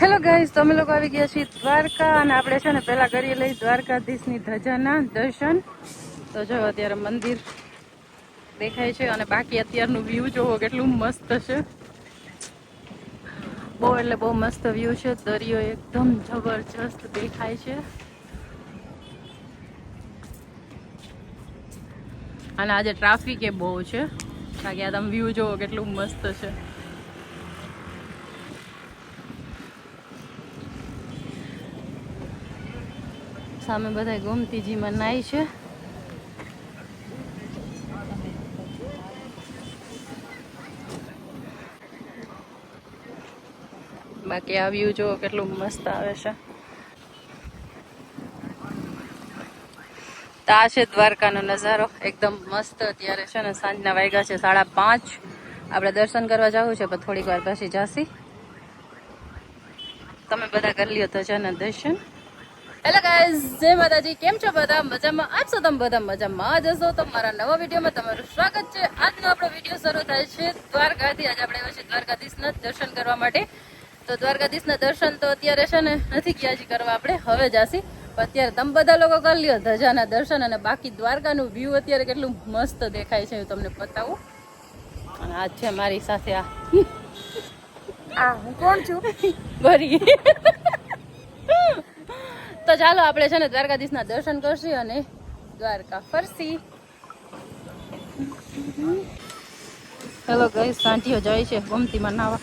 Hello guys તો અમે લોકો આવી ગયા છીએ દ્વારકા અને આપણે છે ને પહેલાં કરીએ લઈ દ્વારકાધીશની ધજાના દર્શન. તો જો, અત્યારે મંદિર દેખાય છે અને બાકી અત્યારનું વ્યૂ જોવો કેટલું મસ્ત છે. બહુ એટલે બહુ મસ્ત વ્યૂ છે. દરિયો એકદમ જબરજસ્ત દેખાય છે. અને આજે ટ્રાફિક એ બહુ છે. બાકી આ તમે વ્યૂ જોવો કેટલું મસ્ત છે. સામે બધા ગોમતીજીમાં નાય છે. બાકી આ વ્યૂ જોવો કેટલું મસ્ત આવે છે. તો આ છે દ્વારકાનો નજારો. એકદમ મસ્ત અત્યારે છે ને સાંજના વાગ્યા છે, સાડા પાંચ. આપણે દર્શન કરવા જવું છે, પણ થોડીક વાર પછી જાસી. તમે બધા કરી લ્યો તો છે ને દર્શન. હેલો ગાઈઝ જય માતાજી. કેમ છો બધા? મજામાં? આપ છો તમે બધા મજામાં જ હશો? તો મારા નવા વિડીયોમાં તમારું સ્વાગત છે. આજનો આપણો વીડિયો શરૂ થાય છે દ્વારકાથી. આજે આપણે આવ્યા છીએ દ્વારકાધીશના દર્શન કરવા માટે. તો દ્વારકાધીશના દર્શન તો અત્યારે છે ને નથી ગયા કરવા આપણે. હવે જાસી. અત્યારે તમે બધા લોકો કરી લ્યો ધજાના દર્શન અને બાકી દ્વારકાનું વ્યૂ અત્યારે કેટલું મસ્ત દેખાય છે હું તમને બતાવું. અને આ છે મારી સાથે આ. આ હું કોણ છું? ભરી તો ચાલો આપણે છે ને દ્વારકાધીશના દર્શન કરશી અને દ્વારકા ફરસી હેલો ગઈ સાંટીઓ જાય છે ગમતીમાં નાવા.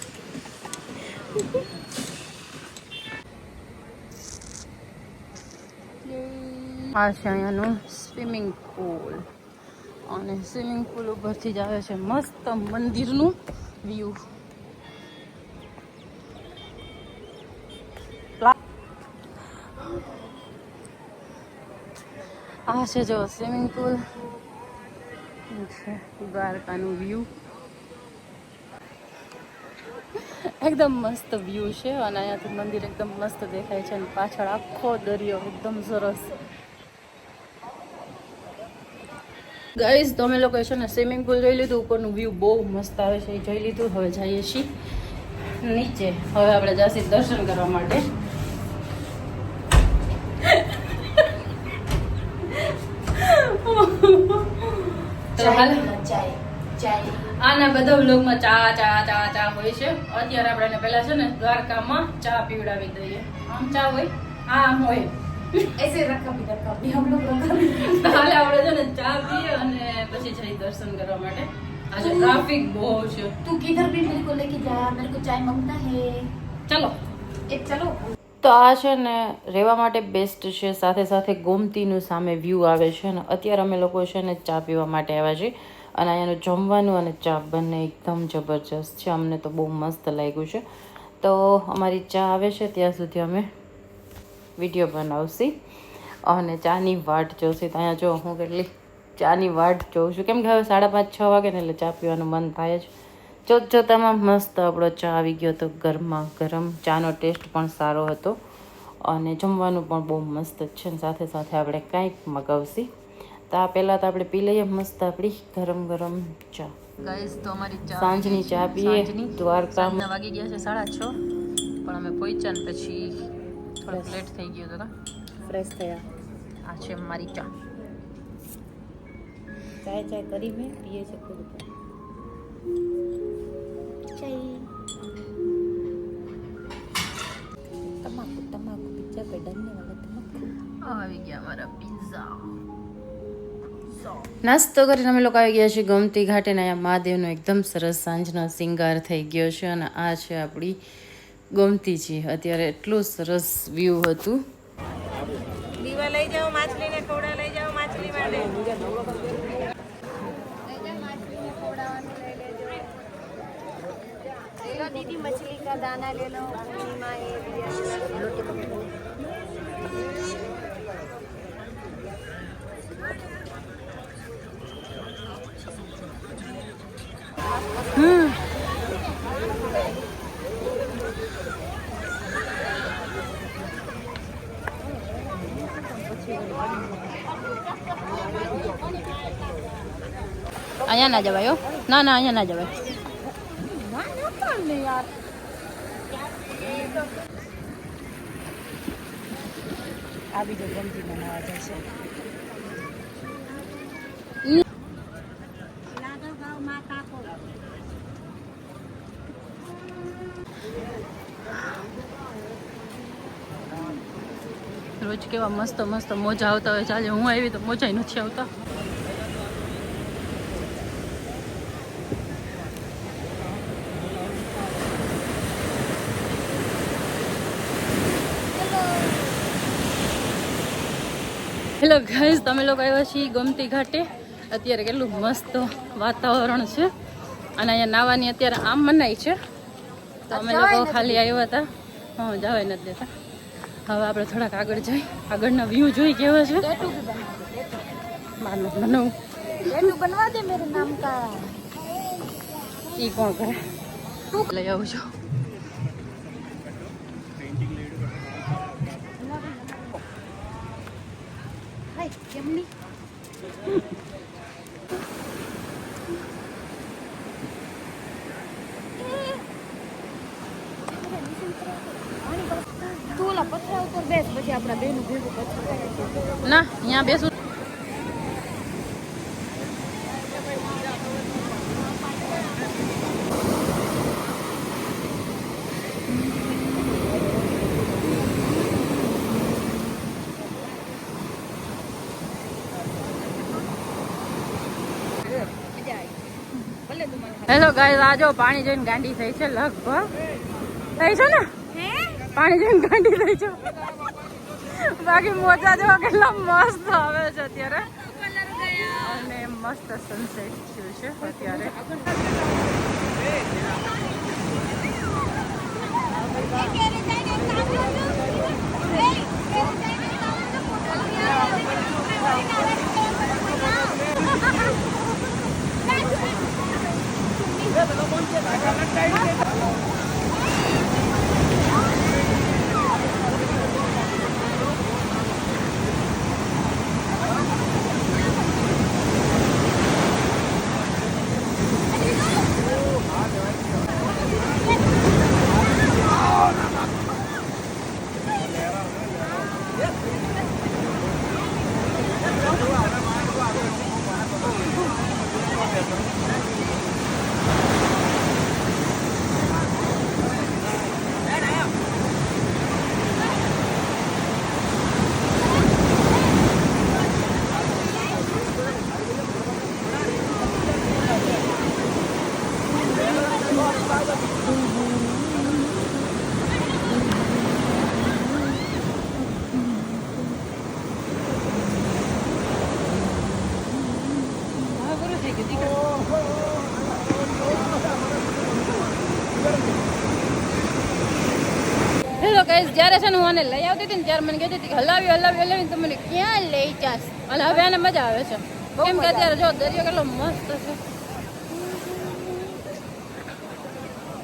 આ છે અહીંયાનું સ્વિમિંગ પુલ. અને સ્વિમિંગ પુલ ઉપરથી જ આવે છે મસ્ત મંદિરનું વ્યૂ આ છે જો સ્વિમિંગ પુલ. છે દ્વારકાનું વ્યૂ એકદમ મસ્ત વ્યૂ છે અને અહીંયાથી મંદિર એકદમ મસ્ત દેખાય છે અને પાછળ આખો દરિયો એકદમ સરસ. ગાઈઝ તમે લોકો છે ને સ્વિમિંગ પુલ જોઈ લીધું. ઉપરનું વ્યૂ બહુ મસ્ત આવે છે. એ જોઈ લીધું? હવે જઈએ છીએ નીચે. હવે આપણે જઈશું દર્શન કરવા માટે. તો હાલ. આના બધા વ્લોગમાં ચા ચા ચા ચા હોય છે. અત્યારે આપણે પહેલા છે ને દ્વારકામાં ચા પીવડાવી દઈએ. આમ ચા હોય? આમ હોય. ऐसे रखा भी रखा भी हम लोग रखा भी તો હાલે આપણે છે ને ચા પીએ અને પછી જઈ દર્શન કરવા માટે આજે ટ્રાફિક બહુ છે तू किधर भी मेरे को लेके जा मेरे को चाय मांगना है ચલો एक चलो તો આ છે ને રહેવા માટે બેસ્ટ છે સાથે સાથે ગોમતીનું સામે વ્યૂ આવે છે ને અત્યારે અમે લોકો છે ને ચા પીવા માટે આવ્યા છીએ અને અહીંયાનું જમવાનું અને ચા બંને એકદમ જબરજસ્ત છે અમને તો બહુ મસ્ત લાગ્યું છે તો અમારી ચા આવે છે ત્યાં સુધી અમે વીડિયો બનાવશી. અને ચાની વાટ જોશે. ત્યાં જો હું કેટલી ચાની વાટ જોઉં છું. કેમ કે હવે સાડા પાંચ છ વાગે ને એટલે ચા પીવાનું મન થાય જ. જોત જોતામાં મસ્ત આપણો ચા આવી ગયો હતો ગરમા ગરમ ચાનો ટેસ્ટ પણ સારો હતો. અને જમવાનું પણ બહુ મસ્ત છે ને સાથે સાથે આપણે કાંઈક મગાવશી. તો આ પહેલાં તો આપણે પી લઈએ મસ્ત આપણી ગરમ ગરમ ચા. ગાઈસ તો અમારી સાંજની ચા પીએ દ્વારકા. વાગી ગયા છે સાડા છ. પણ અમે પહોંચ્યા ને પછી થોડુંક લેટ થઈ ગયું હતું ફ્રેશ થયા. આ છે મારી ચા. ચાય ચાય કરી મેં પીએ છે ખુદ તમાકુ તમાકુ પિઝા આવી ગયા મારા પિઝા નાસ્તો કરીને અમે લોકો આવી ગયા છીએ ગમતી ઘાટે ને અહીંયા મહાદેવનો એકદમ સરસ સાંજનો સિંગાર થઈ ગયો છે અને આ છે આપણી ગમતી છે. અત્યારે એટલું સરસ વ્યૂ હતું. દીવા લઈ જાઓ માછલીને ખવડા લઈ જાઓ માછલી માટે. દીદી મછલી કા દાના લે લો પૂર્ણિમા એ અહીંયા ના જવાય હો. ના ના અહીંયા ના જવાય. ચાલ ને યાર આવી જો ગમતી બનાવવા જશે રોજ કેવા મસ્ત મસ્ત મોજા આવતા હોય ચાલે હું આવી તો મોજા નથી આવતા. હેલો ગાઈઝ તમે લોકો આવ્યા છીએ ગમતી ઘાટે. અત્યારે કેટલું મસ્ત વાતાવરણ છે. અને અહીંયા નાવાની અત્યારે આમ મનાય છે. તો અમે લોકો ખાલી આવ્યા હતા. હા જવાય નથી દેતા. હવે આપણે થોડાક આગળ જઈ. આગળના વ્યૂ જોઈ કેવા છે? બનાવું. કોણ કરે? લઈ આવજો. Yummy. હેલો ગાઈસ આજો પાણી જોઈને ગાંડી થઈ છે લગભગ. થઈ છે ને? પાણી જોઈને ગાંડી થઈ છે. બાકી મોજા જેવા કેટલા મસ્ત આવે છે અત્યારે. અને મસ્ત સનસેટ થયું છે અત્યારે. ગાઈસ જ્યારે છે ને હું આને લઈ આવતી હતી ને ત્યારે મને કહેતી હતી કે હલાવી હલાવી હલાવી તો મને ક્યાં લઈ જાસ અને હવે આને મજા આવે છે. કેમ કે અત્યારે જો દરિયો કેટલો મસ્ત છે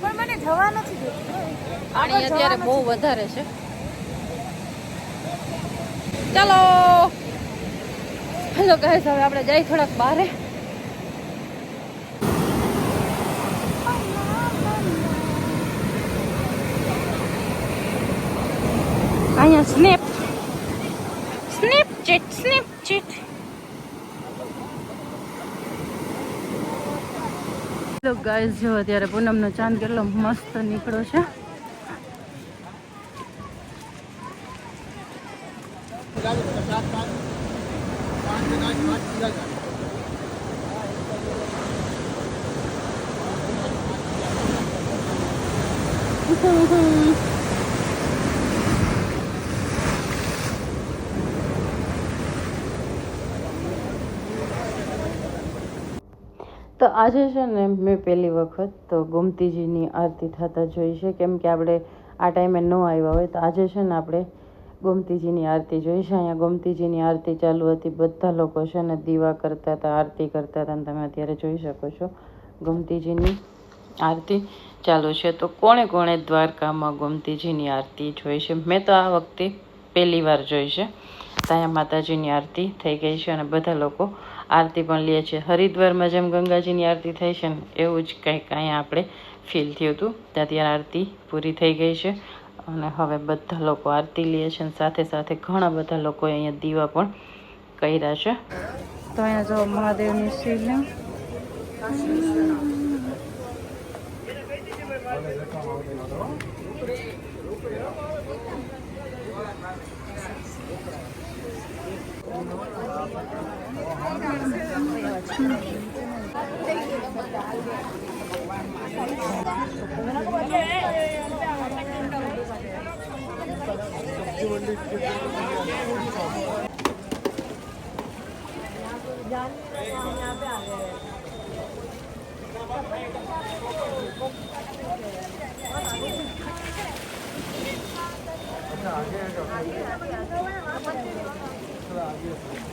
પણ મને જવા નથી દેતું. પાણી અત્યારે બહુ વધારે છે. ચાલો. હેલો ગાઈસ હવે આપણે જઈ થોડાક બારે અહીંયા snap Snapchat Snapchat hello guys જો અત્યારે પૂનમનો ચાંદ કેટલો મસ્ત નીકળ્યો છે. આજે છે ને મેં પહેલી વખત તો ગોમતીજીની આરતી થતા જોઈ છે. કેમ કે આપણે આ ટાઈમે ન આવ્યા હોય તો આજે છે ને આપણે ગોમતીજીની આરતી જોઈ છે. અહીંયા ગોમતીજીની આરતી ચાલુ હતી. બધા લોકો છે ને દીવા કરતા હતા, આરતી કરતા હતા અને તમે અત્યારે જોઈ શકો છો. ગોમતીજીની આરતી ચાલુ છે. તો કોણે કોણે દ્વારકામાં ગોમતીજીની આરતી જોઈ છે? મેં તો આ વખતે પહેલી વાર જોઈ છે. ત્યાં માતાજીની આરતી થઈ ગઈ છે અને બધા લોકો આરતી પણ લે છે. હરિદ્વારમાં જેમ ગંગાજીની આરતી થાય છે ને એવું જ કંઈક અહીંયા આપણે ફીલ થયું હતું. ત્યાં આરતી પૂરી થઈ ગઈ છે અને હવે બધા લોકો આરતી લે છે અને સાથે સાથે ઘણા બધા લોકોએ અહીંયા દીવા પણ કર્યા છે. તો અહીંયા જો મહાદેવની શિવલિંગ. आगे आगे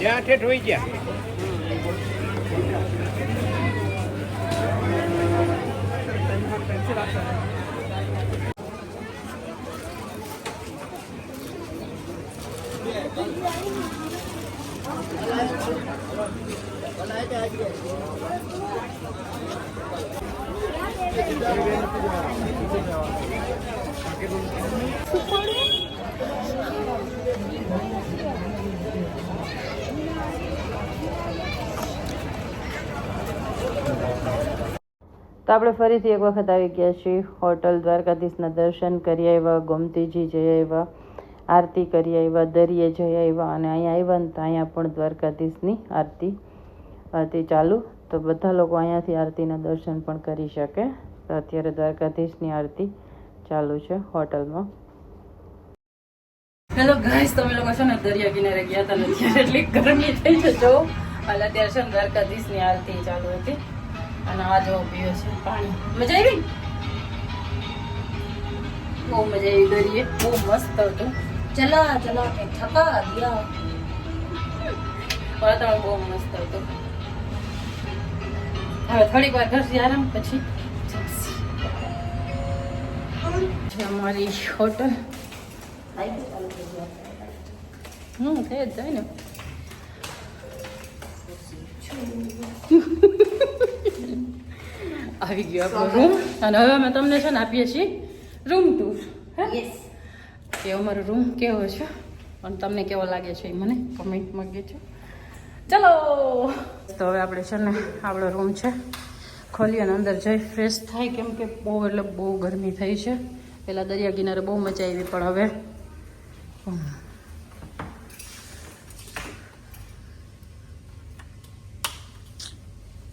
જ્યાં ઠેઠ હોય ગયા તો આપણે ફરીથી એક વખત આવી ગયા છીએ હોટલ દ્વારકાધીશના દર્શન કરી આવ્યા, ગોમતીજી જઈ આવ્યા. આરતી કરી આવ્યા, દરિયે જઈ આવ્યા અને અહીંયા આવ્યા ને તો અહીંયા પણ દ્વારકાધીશની આરતી હતી ચાલુ. તો બધા લોકો અહીંયાથી આરતીના દર્શન પણ કરી શકે. તો અત્યારે દ્વારકાધીશની આરતી ચાલુ છે હોટલમાં. હેલો ગાઈસ તમે લોકો છે ને દરિયા કિનારે ગયા હતા ને ત્યારે એટલી ગરમી થઈ છે, જો. અને અત્યારે છે ને દ્વારકાધીશની આરતી ચાલુ હતી. અને આ જો પીવે છે, પાણી. મજા આવી? બહુ મજા આવી દરિયે. બહુ મસ્ત હતું. ચલા ચલા કે થકા દિયા. વાતાવરણ બહુ મસ્ત હતું. હવે થોડીક વાર ઘરથી આરામ પછી. અમારી હોટલ હમ થઈ જ જાય ને. આવી ગયો આપણો રૂમ અને હવે અમે તમને છે ને આપીએ છીએ રૂમ ટૂર કે અમારો રૂમ કેવો છે? અને તમને કેવો લાગે છે એ મને કમેન્ટમાં કહેજો. ચલો! તો હવે આપણે છે ને આપણો રૂમ છે. ખોલી અને અંદર જઈ ફ્રેશ થાય કેમ કે બહુ એટલે બહુ ગરમી થઈ છે. પહેલાં દરિયા કિનારે બહુ મજા આવી પણ હવે.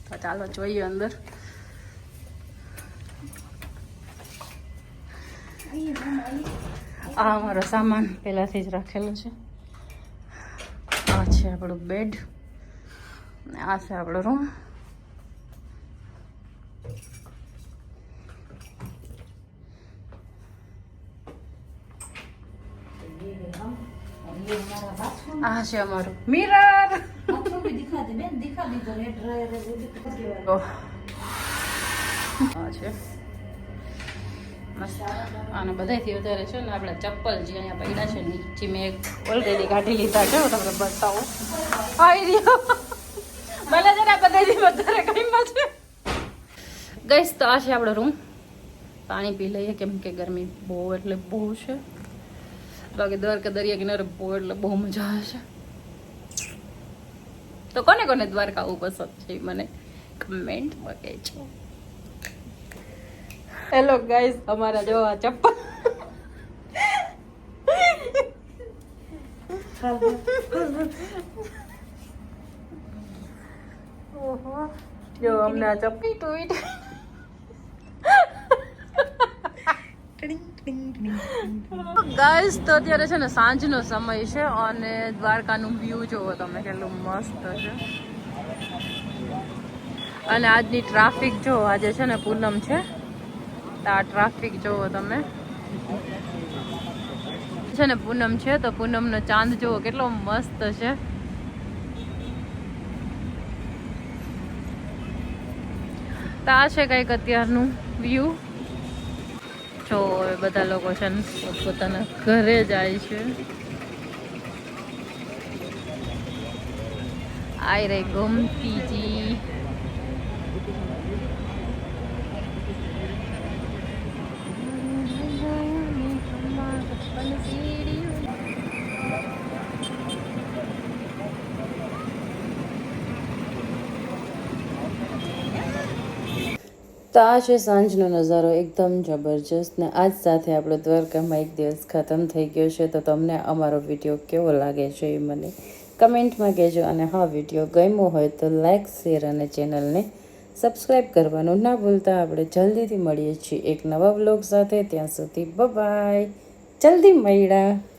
તો ચાલો જોઈએ અંદર. આ અમારો સામાન પહેલાંથી જ રાખેલો છે. આ છે આપણું બેડ અને આ છે આપણો રૂમ આ છે અમારું મિરર દિખા દીધો છે. મસ્ત અને બધાથી વધારે છે ને આપણા ચપ્પલ જે અહીંયા પડ્યા છે ને જે મેં ઓલરેડી કાઢી લીધા છે, હું તમને બતાવું. આવી રહ્યો. ભલે જરા બધાથી વધારે ગમ્યા છે. ગઈશ તો આ છે આપણો રૂમ પાણી પી લઈએ, કેમ કે ગરમી બહુ એટલે બહુ છે. બાકી દ્વારકા દરિયા કિનારે બહુ એટલે બહુ મજા આવે છે. તો કોને કોને દ્વારકા આવું પસંદ છે મને કમેન્ટમાં કહેજો. હેલો ગાઈઝ અમારા જો આ ચપ્પલ ઓહો જો અમને આ ચપ્પી ટુઈટ ગાઈઝ તો અત્યારે છે ને સાંજનો સમય છે અને દ્વારકાનું વ્યૂ જોવો તમે કેટલું મસ્ત છે. અને આજની ટ્રાફિક જો આજે છે ને પૂનમ છે. તો ટ્રાફિક જોવો તમે. છે ને પૂનમ છે તો પૂનમ નો ચાંદ જોવો, કેટલો મસ્ત છે. તો આ છે કંઈક અત્યારનું વ્યૂ જો બધા લોકો છે ને પોતાના ઘરે જાય છે. આઈ રે ગમતીજી તો આ છે સાંજનો નજારો, એકદમ જબરજસ્ત. ને આજ સાથે આપણો દ્વારકામાં એક દિવસ ખતમ થઈ ગયો છે. તો તમને અમારો વીડિયો કેવો લાગે છે એ મને કમેન્ટમાં કહેજો. અને હા, વીડિયો ગમ્યો હોય તો લાઇક શેર અને ચેનલને સબસ્ક્રાઈબ કરવાનું ના ભૂલતા. આપણે જલ્દીથી મળીએ છીએ એક નવા વ્લોગ સાથે. ત્યાં સુધી બાય જલ્દી મળ્યા.